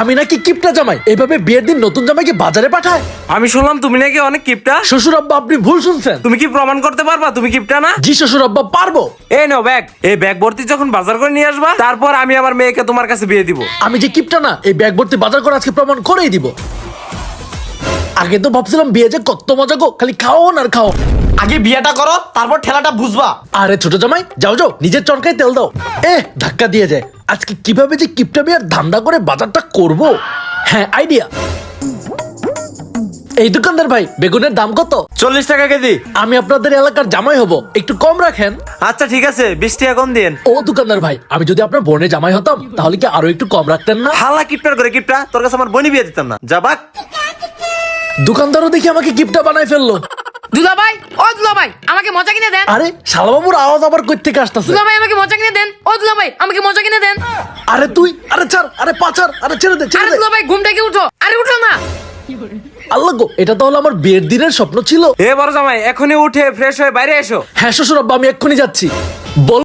আমি নাকি কিপটা জামাই? এভাবে বিয়ের দিন নতুন জামাইকে বাজারে পাঠায়? আমি শুনলাম তুমি নাকি অনেক কিপটা। শ্বশুর আব্বা আপনি ভুল শুনছেন। তুমি কি প্রমাণ করতে পারবা? তুমি কিপটা না? জি শ্বশুর আব্বা পারব। এই নাও ব্যাগ। এই ব্যাগ ভর্তি যখন বাজার করে নিয়ে আসবা তারপর আমি আমার মেয়েকে তোমার কাছে বিয়ে দিব। আমি যে কিপটা না এই ব্যাগ ভর্তি বাজার করে আজকে প্রমাণ করেই দিব। আগে তো ভাবছিলাম বিয়ে যে কত মজা গো খালি খাও না আর খাও। আগে বিয়েটা করো তারপর ঠেলাটা বুঝবা। আরে ছোট জামাই যাও যাও নিজের চরকায় তেল দাও। এ ধাক্কা দিয়ে যায়। আজকে কীভাবে যে কিপটা বিয়ার ধান্দা করে বাজারটা করব? হ্যাঁ আইডিয়া এই দোকানদার ভাই বেগুনের দাম কত? চল্লিশ টাকা কেজি। আমি আপনাদের এলাকার জামাই হব। একটু কম রাখেন। আচ্ছা ঠিক আছে বিশ টাকা কম দিন ও দোকানদার ভাই আমি যদি আপনার বোনের জামাই হতাম তাহলে কি আরও একটু কম রাখতেন না? হালা কিপটার করে কিপটা তোর কাছে আমার বনি বিয়ে দিতাম না। যাবাক দোকানদারও দেখি আমাকে গিফটটা বানাই ফেলল। দুলাভাই ও দুলাভাই আমাকে মজা কিনে দেন। আরে শালাবাবুর আওয়াজ আবার কই থেকে আসতেছে দুলাভাই আমাকে মজা কিনে দেন। ও দুলাভাই আমাকে মজা কিনে দেন। আরে তুই আরে ছাড় আরে পাচার আরে ছেড়ে দে ছেড়ে দে। দুলাভাই ঘুম থেকে উঠো। আরে উঠো না। আল্লাহ গো এটা তাহলে আমার বিয়ের দিনের স্বপ্ন ছিল। এ বড় জামাই এখনই উঠে ফ্রেশ হয়ে বাইরে এসো। হ্যাঁ শ্বশুর আব্বা আমি এক্ষুনি যাচ্ছি। বল